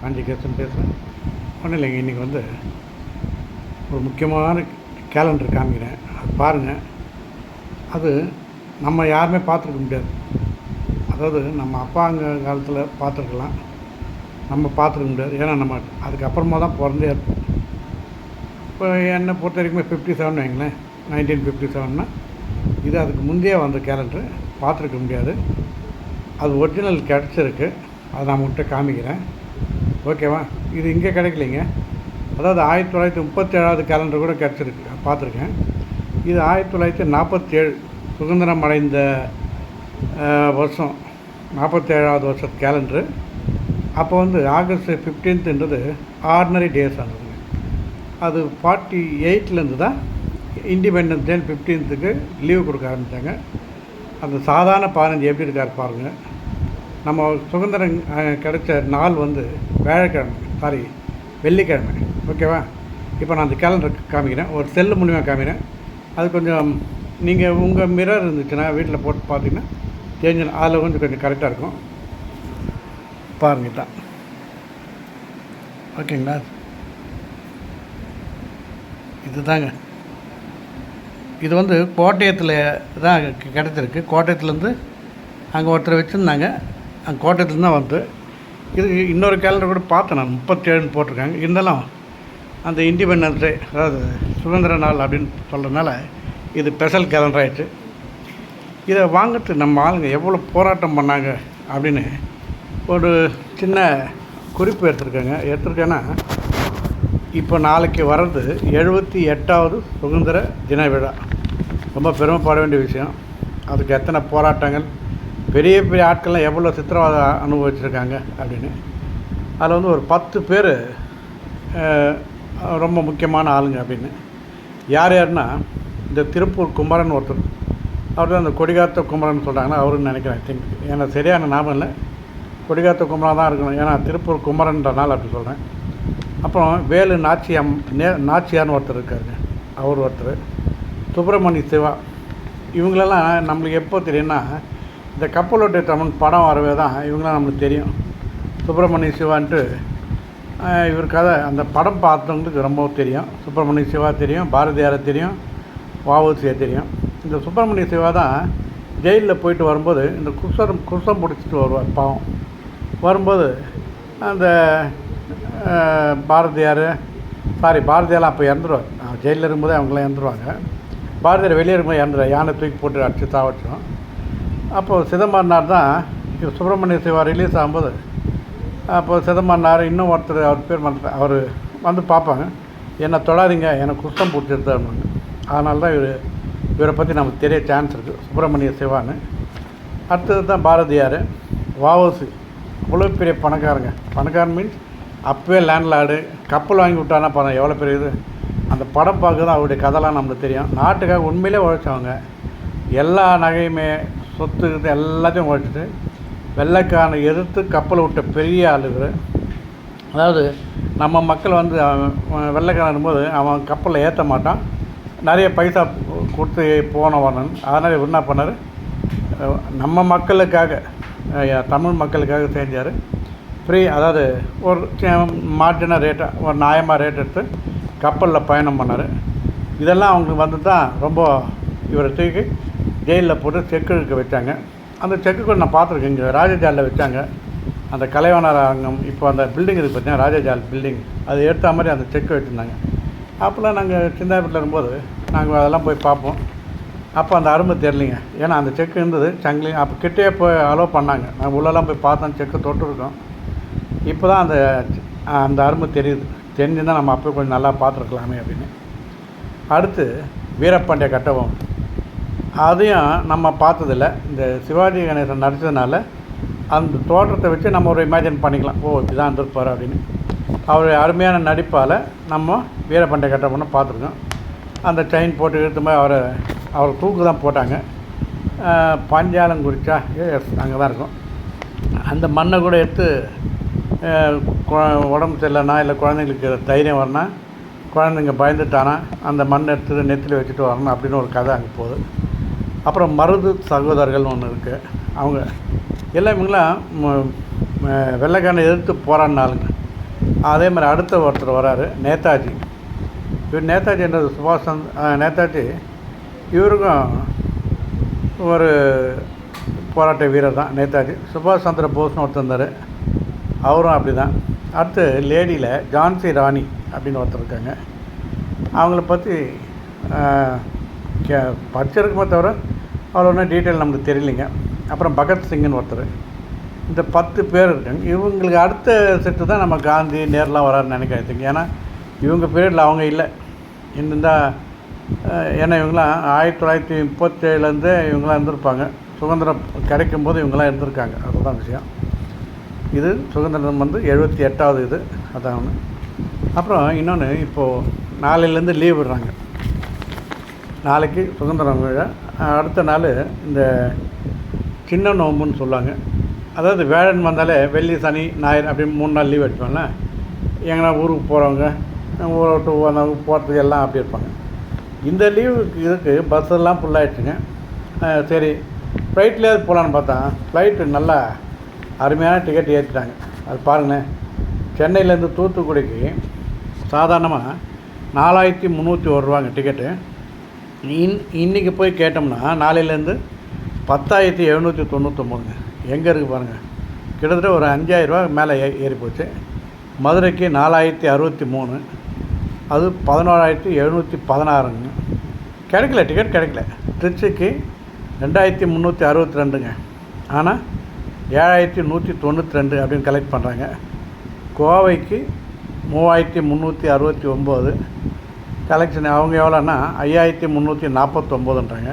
காஞ்சி கேசன் பேசுகிறேன் ஒன்றும் இல்லைங்க இன்றைக்கி வந்து ஒரு முக்கியமான கேலண்டர் காமிக்கிறேன். அது பாருங்கள் அது நம்ம யாருமே பார்த்துருக்க முடியாது. அதாவது நம்ம அப்பாங்க காலத்தில் பார்த்துருக்கலாம். நம்ம பார்த்துருக்க முடியாது. ஏன்னா நம்ம அதுக்கப்புறமா தான் பிறந்தே இருப்போம். இப்போ என்னை பொறுத்த வரைக்குமே ஃபிஃப்டி செவன் வைங்களேன். நைன்டீன் ஃபிஃப்டி செவன்னா இது அதுக்கு முந்தைய வந்த கேலண்டர் பார்த்துருக்க முடியாது. அது ஒரிஜினல் கிடச்சிருக்கு. அதை நான் உங்கள்கிட்ட காமிக்கிறேன். ஓகேவா? இது இங்கே கிடைக்கலைங்க. அதாவது ஆயிரத்தி தொள்ளாயிரத்தி முப்பத்தேழாவது கேலண்டர் கூட கிடச்சிருக்கு. பார்த்துருக்கேன். இது ஆயிரத்தி தொள்ளாயிரத்தி நாற்பத்தேழு சுதந்திரம் அடைந்த வருஷம். நாற்பத்தேழாவது வருஷ கேலண்டரு அப்போ வந்து ஆகஸ்ட் ஃபிஃப்டீன்த்துன்றது ஆர்டினரி டேஸ் ஆனதுங்க. அது ஃபார்ட்டி எயிட்லேருந்து தான் இண்டிபெண்டன்ஸ் டே ஃபிஃப்டீன்த்துக்கு லீவு கொடுக்க ஆரம்பித்தாங்க அந்த சாதாரண பதினஞ்சு எப்படி இருக்கார் பாருங்கள் நம்ம சுதந்திரம் கிடைச்ச நாள் வந்து வியாழக்கிழமை சாரி வெள்ளிக்கிழமை ஓகேவா இப்போ நான் அந்த கேலண்டர் காமிக்கிறேன் ஒரு செல்லு மூலிமா காமிக்கிறேன். அது கொஞ்சம் நீங்கள் உங்கள் மிரர் இருந்துச்சுன்னா வீட்டில் போட்டு பார்த்தீங்கன்னா தெரிஞ்சு அதில் கொஞ்சம் கொஞ்சம் கரெக்டாக இருக்கும். பாருங்க தான் ஓகேங்களா இதுதாங்க. இது வந்து கோட்டயத்தில் தான் கிடச்சிருக்கு கிடைச்சிருக்கு. கோட்டயத்துலேருந்து அங்கே ஒருத்தர் வச்சுருந்தாங்க. கோட்டயத்துலேருந்து தான் வந்து இது இன்னொரு கேலண்டர் கூட பார்த்தேன் நான். முப்பத்தேழுன்னு போட்டிருக்காங்க. இருந்தாலும் அந்த இண்டிபெண்டன்ஸ் டே அதாவது சுதந்திர நாள் அப்படின்னு சொல்கிறதுனால இது ஸ்பெஷல் கேலண்டர் ஆகிடுச்சு இதை வாங்கிறது நம்ம ஆளுங்க எவ்வளோ போராட்டம் பண்ணாங்க அப்படின்னு ஒரு சின்ன குறிப்பு எடுத்திருக்கேங்க. எடுத்திருக்கேன்னா இப்போ நாளைக்கு வர்றது எழுபத்தி எட்டாவது சுதந்திர தின விழா. ரொம்ப பெருமைப்பட வேண்டிய விஷயம். அதுக்கு எத்தனை போராட்டங்கள் பெரிய பெரிய ஆட்கள்லாம் எவ்வளோ சித்திரவதை அனுபவிச்சிருக்காங்க அப்படின்னு. அதில் வந்து ஒரு பத்து பேர் ரொம்ப முக்கியமான ஆளுங்க அப்படின்னு. யார் யாருன்னா இந்த திருப்பூர் குமரன் ஒருத்தர். அவர் தான் அந்த கொடிகாத்த குமரன் சொல்கிறாங்கன்னா அவருன்னு நினைக்கிறேன் திங்க் ஏன்னா சரியான ஞாபகம் இல்லை. கொடிகாத்த குமரன் தான் இருக்கணும். ஏன்னா திருப்பூர் குமரன்றனால அப்படி சொல்கிறேன் அப்புறம் வேலு நாச்சியம் நே நாச்சியார்னு ஒருத்தர் இருக்காருங்க. அவர் ஒருத்தர். சுப்பிரமணிய சிவா. இவங்களெல்லாம் நம்மளுக்கு எப்போ தெரியும்னா இந்த கப்பலோட்டை தமிழ் படம் வரவே தான் இவங்களாம் நம்மளுக்கு தெரியும். சுப்பிரமணிய சிவான்ட்டு இவர் கதை அந்த படம் பார்த்தவங்களுக்கு ரொம்ப தெரியும். சுப்பிரமணிய சிவா தெரியும் பாரதியாரை தெரியும் வஉசியை தெரியும். இந்த சுப்பிரமணிய சிவா தான் ஜெயிலில் போயிட்டு வரும்போது இந்த குசரம் குசம் பிடிச்சிட்டு வருவார் பாவம். வரும்போது அந்த பாரதியார் சாரி பாரதியாரெலாம் அப்போ இறந்துருவார். ஜெயிலில் இருக்கும்போதே அவங்களாம் இறந்துருவாங்க. பாரதியார் வெளியே இருக்கும்போது இறந்துருவார். யானை தூக்கி போட்டு அடிச்சு தாவட்டும் அப்போது சிதம்பரனார் தான் சுப்பிரமணிய சிவா ரிலீஸ் ஆகும்போது அப்போது சிதம்பரனார் இன்னும் ஒருத்தர் அவர் பேர் மறந்துட்டேன். அவர் வந்து பார்ப்பாங்க. என்னை தொடாதீங்க எனக்கு குஷ்டம் பிடிச்சிருது அப்படின்னு. அதனால தான் இவர் இவரை பற்றி நமக்கு தெரிய சான்ஸ் இருக்குது சுப்பிரமணிய சிவான்னு. அடுத்தது தான் பாரதியார். வஉசி. அவ்வளோ பெரிய பணக்காரங்க. பணக்காரன் மீன்ஸ் அப்போவே லேண்ட்லார்டு கப்பல் வாங்கி விட்டானா பணம் எவ்வளோ பெரிய இது. அந்த படம் பார்க்க தான் அவருடைய கதைலாம் நம்மளுக்கு தெரியும். நாட்டுக்காக உண்மையிலே உழைச்சவங்க. எல்லா நகையுமே சொத்து இது எல்லாத்தையும் உழைச்சிட்டு வெள்ளைக்காரனை எதிர்த்து கப்பலை விட்ட பெரிய ஆளுகிற அதாவது நம்ம மக்கள் வந்து அவன் வெள்ளைக்காரன் போது அவன் கப்பலில் ஏற்ற மாட்டான். நிறைய பைசா கொடுத்து போனவனன் அதனால் என்ன பண்ணார்? நம்ம மக்களுக்காக தமிழ் மக்களுக்காக செஞ்சார். ஃப்ரீ அதாவது ஒரு மார்ஜினாக ரேட்டாக ஒரு நியாயமாக ரேட் எடுத்து கப்பலில் பயணம் பண்ணார். இதெல்லாம் அவங்களுக்கு வந்து தான் ரொம்ப இவரை தூக்கி ஜெயிலில் போட்டு செக்கு இழுக்க வச்சாங்க. அந்த செக்கு கூட நான் பார்த்துருக்கேன். இங்கே ராஜஜாலில் வச்சாங்க. அந்த கலைவாணர் அரங்கம் இப்போ அந்த பில்டிங் இருக்குது பார்த்தீங்கன்னா ராஜஜால் பில்டிங் அது எடுத்த மாதிரி அந்த செக்கு வச்சுருந்தாங்க. அப்போல்லாம் நாங்கள் சின்ன இருக்கும்போது நாங்கள் அதெல்லாம் போய் பார்ப்போம். அப்போ அந்த அருமை தெரிலிங்க ஏன்னா அந்த செக்கு இருந்தது சங்கிலி. அப்போ கிட்டே போய் அலோவ் பண்ணாங்க. நாங்கள் உள்ளெல்லாம் போய் பார்த்தோம். செக்கு தொட்டுருக்கோம். இப்போ தான் அந்த அந்த அருமை தெரியுது. தெரிஞ்சுருந்தால் நம்ம அப்போ கொஞ்சம் நல்லா பார்த்துருக்கலாமே அப்படின்னு. அடுத்து வீரப்பாண்டிய கட்டபொம்மன். அதையும் நம்ம பார்த்ததில்ல. இந்த சிவாஜி கணேசன் நடித்ததுனால அந்த தோற்றத்தை வச்சு நம்ம ஒரு இமேஜின் பண்ணிக்கலாம். ஓ இப்படி தான் இருந்திருப்பார் அப்படின்னு. அவர் அருமையான நடிப்பால் நம்ம வீரபாண்டிய கட்டபொம்மனை பார்த்துருக்கோம். அந்த செயின் போட்டு இழுத்து போய் அவரை அவர் தூக்கு தான் போட்டாங்க. பஞ்சாலம் குறிச்சா எஸ் அங்கே தான் இருக்கும். அந்த மண்ணை கூட எடுத்து கொ- உடம்பு சரியில்லைனா இல்லை குழந்தைங்களுக்கு தைரியம் வரணும் குழந்தைங்க பயந்துட்டானா அந்த மண்ணை எடுத்து நெத்தில் வச்சுட்டு வரணும் அப்படின்னு ஒரு கதை அங்கே போகுது. அப்புறம் மருது சகோதரர்கள்னு ஒன்று இருக்குது அவங்க எல்லாம் இவங்களாம் ம- வெள்ளைக்காரனை எதிர்த்து போராடினாலுங்க அதே மாதிரி அடுத்த ஒருத்தர் வராரு நேதாஜி. இவர் நேதாஜின்றது சுபாஷ் சந்த் நேதாஜி இவருக்கும் ஒரு போராட்ட வீரர் தான் நேதாஜி. சுபாஷ் சந்திர போஸ்னு ஒருத்தர் இருந்தார். அவரும் அப்படி தான் அடுத்து லேடியில் ஜான்சி ராணி அப்படின்னு ஒருத்தர் இருக்காங்க. அவங்கள பற்றி கே படிச்சிருக்குமே தவிர அவ்வளோ ஒன்றும் டீட்டெயில் நமக்கு தெரியலைங்க. அப்புறம் பகத்சிங்னு ஒருத்தர். இந்த பத்து பேர் இருக்காங்க. இவங்களுக்கு அடுத்த செட்டு தான் நம்ம காந்தி நேரெலாம் வராருன்னு நினைக்கிறேன் ஏன்னா இவங்க பீரியடில் அவங்க இல்லை. இந்த ஏன்னா இவங்களாம் ஆயிரத்தி தொள்ளாயிரத்தி முப்பத்தேழுலேருந்து இவங்களாம் இருந்திருப்பாங்க. சுதந்திரம் கிடைக்கும் போது இவங்களாம் இருந்திருக்காங்க. அதுதான் விஷயம். இது சுதந்திரம் வந்து எழுபத்தி எட்டாவது இது. அதான் ஒன்று அப்புறம் இன்னொன்று இப்போது நாளையிலேருந்து லீவ் விடுறாங்க. நாளைக்கு சுதந்திரம் விழா. அடுத்த நாள் இந்த சின்ன நோம்புன்னு சொல்லுவாங்க. அதாவது வேழன் வந்தாலே வெள்ளி சனி ஞாயிறு அப்படின்னு மூணு நாள் லீவ் எடுப்பாங்கல்ல எங்கன்னா ஊருக்கு போகிறவங்க ஊரை விட்டு வந்தவங்க போகிறதுக்கு எல்லாம் அப்படி இருப்பாங்க. இந்த லீவுக்கு இதுக்கு பஸ் எல்லாம் ஃபுல்லாகிடுச்சுங்க சரி ஃப்ளைட்லேயாவது போகலான்னு பார்த்தா ஃப்ளைட்டு நல்லா அருமையான டிக்கெட் ஏற்றிட்டாங்க அது பாருங்களேன். சென்னையிலேருந்து தூத்துக்குடிக்கு சாதாரணமாக நாலாயிரத்தி முந்நூற்றி ஒரு ரூபாங்க டிக்கெட்டு இன் இன்றைக்கி போய் கேட்டோம்னா நாளையிலேருந்து பத்தாயிரத்தி எழுநூற்றி தொண்ணூற்றொம்பதுங்க எங்கே இருக்குது பாருங்கள் கிட்டத்தட்ட ஒரு அஞ்சாயிரரூபா மேலே ஏ ஏறி போச்சு. மதுரைக்கு நாலாயிரத்தி அறுபத்தி மூணு. அது பதினோராயிரத்தி எழுநூற்றி பதினாறுங்க. கிடைக்கல டிக்கெட் கிடைக்கல. திருச்சிக்கு ரெண்டாயிரத்தி முந்நூற்றி அறுபத்தி ரெண்டுங்க. ஆனால் ஏழாயிரத்தி நூற்றி தொண்ணூற்றி ரெண்டு அப்படின்னு கலெக்ட் பண்ணுறாங்க கோவைக்கு மூவாயிரத்தி முந்நூற்றி அறுபத்தி ஒம்பது. கலெக்ஷன் அவங்க எவ்வளோன்னா ஐயாயிரத்தி முந்நூற்றி நாற்பத்தொம்போதுன்றாங்க.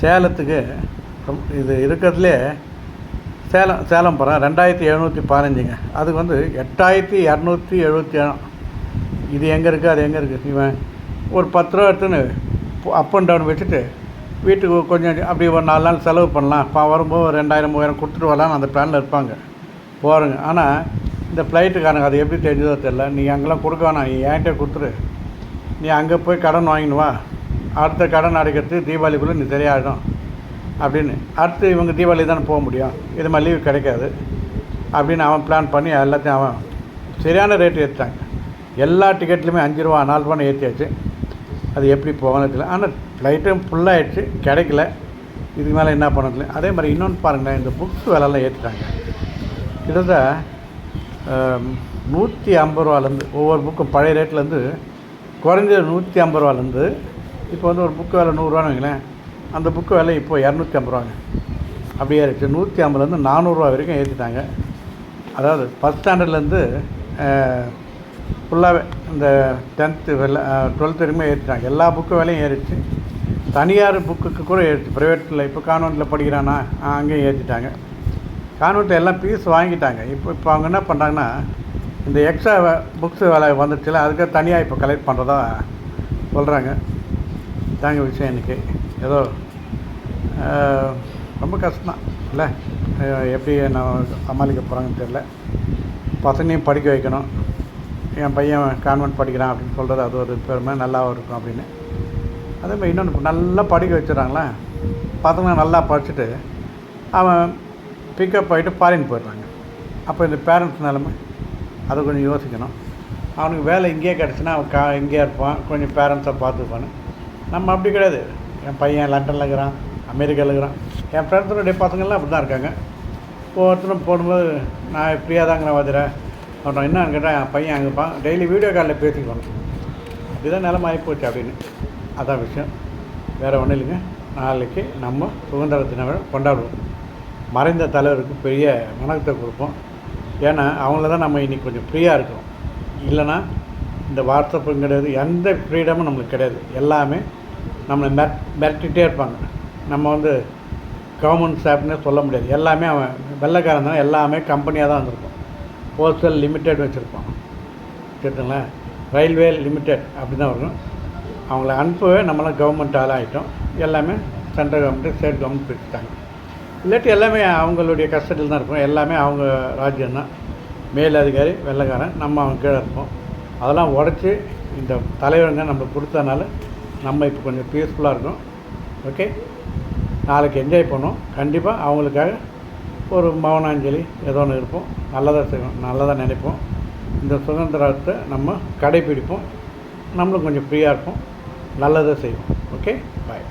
சேலத்துக்கு இது இருக்கிறதுலே சேலம் சேலம் போகிறேன் ரெண்டாயிரத்தி எழுநூற்றி பதினஞ்சுங்க. அதுக்கு வந்து எட்டாயிரத்தி இரநூத்தி எழுபத்தி ஏழு. இது எங்கே இருக்குது அது எங்கே இருக்குது இவன் ஒரு பத்து ரூபா எடுத்துன்னு அப் அண்ட் டவுன் வச்சுட்டு வீட்டுக்கு கொஞ்சம் அப்படி ஒரு நாலு நாள் செலவு பண்ணலாம். இப்போ வரும்போது ரெண்டாயிரம் மூவாயிரம் கொடுத்துட்டு வரலான்னு அந்த பிளானில் இருப்பாங்க. போகிறோங்க ஆனால் இந்த ஃப்ளைட்டுக்காரங்க அது எப்படி தெரிஞ்சதோ தெரில நீ அங்கெல்லாம் கொடுக்க வேணாம். நீ என்கிட்ட கொடுத்துரு. நீ அங்கே போய் கடன் வாங்கினுவா அடுத்த கடன் அடைக்கிறதுக்கு தீபாவளிக்குள்ளே நீ சரியாகிடும் அப்படின்னு. அடுத்து இவங்க தீபாவளி தானே போக முடியும். இது மாதிரி லீவு கிடைக்காது. அப்படின்னு அவன் பிளான் பண்ணி எல்லாத்தையும் அவன் சரியான ரேட்டு ஏற்றிட்டாங்க எல்லா டிக்கெட்லையுமே அஞ்சு ரூபா நாலு ரூபான்னு ஏற்றியாச்சு அது எப்படி போகணும் தெரியல. ஆனால் ஃப்ளைட்டும் ஃபுல்லாகிடுச்சு கிடைக்கல. இதுக்கு மேலே என்ன பண்ணதில்ல அதே மாதிரி இன்னொன்று பாருங்களேன். இந்த புக்ஸ் விலைலாம் ஏற்றிட்டாங்க கிட்டத்தட்ட நூற்றி ஐம்பது ரூபாலேருந்து ஒவ்வொரு புக்கும் பழைய ரேட்லேருந்து குறைஞ்சது நூற்றி ஐம்பது ரூபாலேருந்து இப்போ வந்து ஒரு புக்கு விலை நூறுரூவான்னு வைங்களேன் அந்த புக்கு விலை இப்போ இரநூத்தி ஐம்பது ரூபாங்க. அப்படியே இருக்குது நூற்றி ஐம்பதுலேருந்து நானூறுரூவா வரைக்கும் ஏற்றிட்டாங்க அதாவது ஃபஸ்ட் ஸ்டாண்டர்ட்லேருந்து ஃபுல்லாகவே இந்த டென்த்து வெள்ள டுவெல்த் வரைக்குமே ஏற்றிட்டாங்க எல்லா புக்கு விலையும் ஏறிடுச்சு. தனியார் புக்குக்கு கூட ஏறிச்சு ப்ரைவேட்டில் இப்போ கான்வெண்ட்டில் படிக்கிறானா? அங்கேயும் ஏற்றிட்டாங்க கான்வெண்ட்டில் எல்லாம் ஃபீஸ் வாங்கிட்டாங்க. இப்போ இப்போ அவங்க என்ன பண்ணுறாங்கன்னா இந்த எக்ஸ்ட்ரா புக்ஸ் வேலை வந்துடுச்சுல அதுக்கு தனியாக இப்போ கலெக்ட் பண்ணுறதா சொல்கிறாங்க தாங்க விஷயம் இன்றைக்கி ஏதோ ரொம்ப கஷ்டம் இல்லை? எப்படி நான் சமாளிக்க போகிறாங்கன்னு தெரில பசங்களையும் படிக்க வைக்கணும். என் பையன் கான்வென்ட் படிக்கிறான் அப்படின்னு சொல்கிறது அது ஒரு பெருமை நல்லாவும் இருக்கும் அப்படின்னு. அதே மாதிரி இன்னொன்று நல்லா படிக்க வச்சுறாங்களே பசங்க நல்லா படிச்சுட்டு அவன் பிக்கப் ஆகிட்டு ஃபாரின் போயிடுறாங்க. அப்போ இந்த பேரண்ட்ஸ் நிலமை அதை கொஞ்சம் யோசிக்கணும். அவனுக்கு வேலை இங்கேயே கிடச்சுன்னா அவன் கா இங்கேயே இருப்பான். கொஞ்சம் பேரண்ட்ஸை பார்த்துப்பான்னு. நம்ம அப்படி கிடையாது. என் பையன் லண்டனில் இருக்கிறான் அமெரிக்காவில் இருக்கிறான். என் ஃப்ரெண்ட்ஸுடைய பசங்கள்லாம் அப்படி தான் இருக்காங்க. ஒவ்வொருத்தரும் போடும்போது நான் ஃப்ரீயாக தாங்கிறேன் வாதிர அவன் என்னன்னு கேட்டால் என் பையன் அங்கே இருப்பான். டெய்லி வீடியோ காலில் பேசிக்கணும் அப்படிதான் நிலம ஆகிப்போச்சு அப்படின்னு. அதான் விஷயம். வேறு ஒன்றும் இல்லைங்க. நாளைக்கு நம்ம சுதந்திர தினம் கொண்டாடுவோம். மறைந்த தலைவருக்கு பெரிய வணக்கத்தை கொடுப்போம். ஏன்னா அவங்கள தான் நம்ம இன்றைக்கி கொஞ்சம் ஃப்ரீயாக இருக்கிறோம் இல்லைன்னா இந்த வாட்ஸ்அப்பும் கிடையாது. எந்த ஃப்ரீடமும் நம்மளுக்கு கிடையாது. எல்லாமே நம்மளை மெர் மிரட்டிகிட்டே இருப்பாங்க. நம்ம வந்து கவர்மெண்ட் ஸ்டாஃப்னே சொல்ல முடியாது. எல்லாமே அவன் வெள்ளைக்காரன் தான். எல்லாமே கம்பெனியாக தான் வந்திருக்கும் போஸ்டல் லிமிடெட் வச்சுருப்பான். சரிங்களா ரயில்வே லிமிடெட் அப்படி தான் வரும். அவங்கள அனுப்பவே நம்மளாம் கவர்மெண்ட் ஆள் ஆகிட்டோம் எல்லாமே சென்ட்ரல் கவர்மெண்ட்டு ஸ்டேட் கவர்மெண்ட் பிரிச்சுட்டாங்க இல்லாட்டி எல்லாமே அவங்களுடைய கஸ்டடியில் தான் இருக்கும். எல்லாமே அவங்க ராஜ்யம்தான். மேல் அதிகாரி வெள்ளைக்காரன் நம்ம அவங்க கீழே இருப்போம். அதெல்லாம் உடச்சி இந்த தலைவருங்க நம்மளுக்கு கொடுத்தனால நம்ம இப்போ கொஞ்சம் பீஸ்ஃபுல்லாக இருக்கும். ஓகே நாளைக்கு என்ஜாய் பண்ணோம் கண்டிப்பாக அவங்களுக்காக ஒரு மௌனாஞ்சலி ஏதோ ஒன்று இருப்போம். நல்லதாக செய்வோம். நல்லதாக நினைப்போம். இந்த சுதந்திரத்தை நம்ம கடைப்பிடிப்போம். நம்மளும் கொஞ்சம் ஃப்ரீயாக இருப்போம். நல்லதாக செய்வோம். Okay bye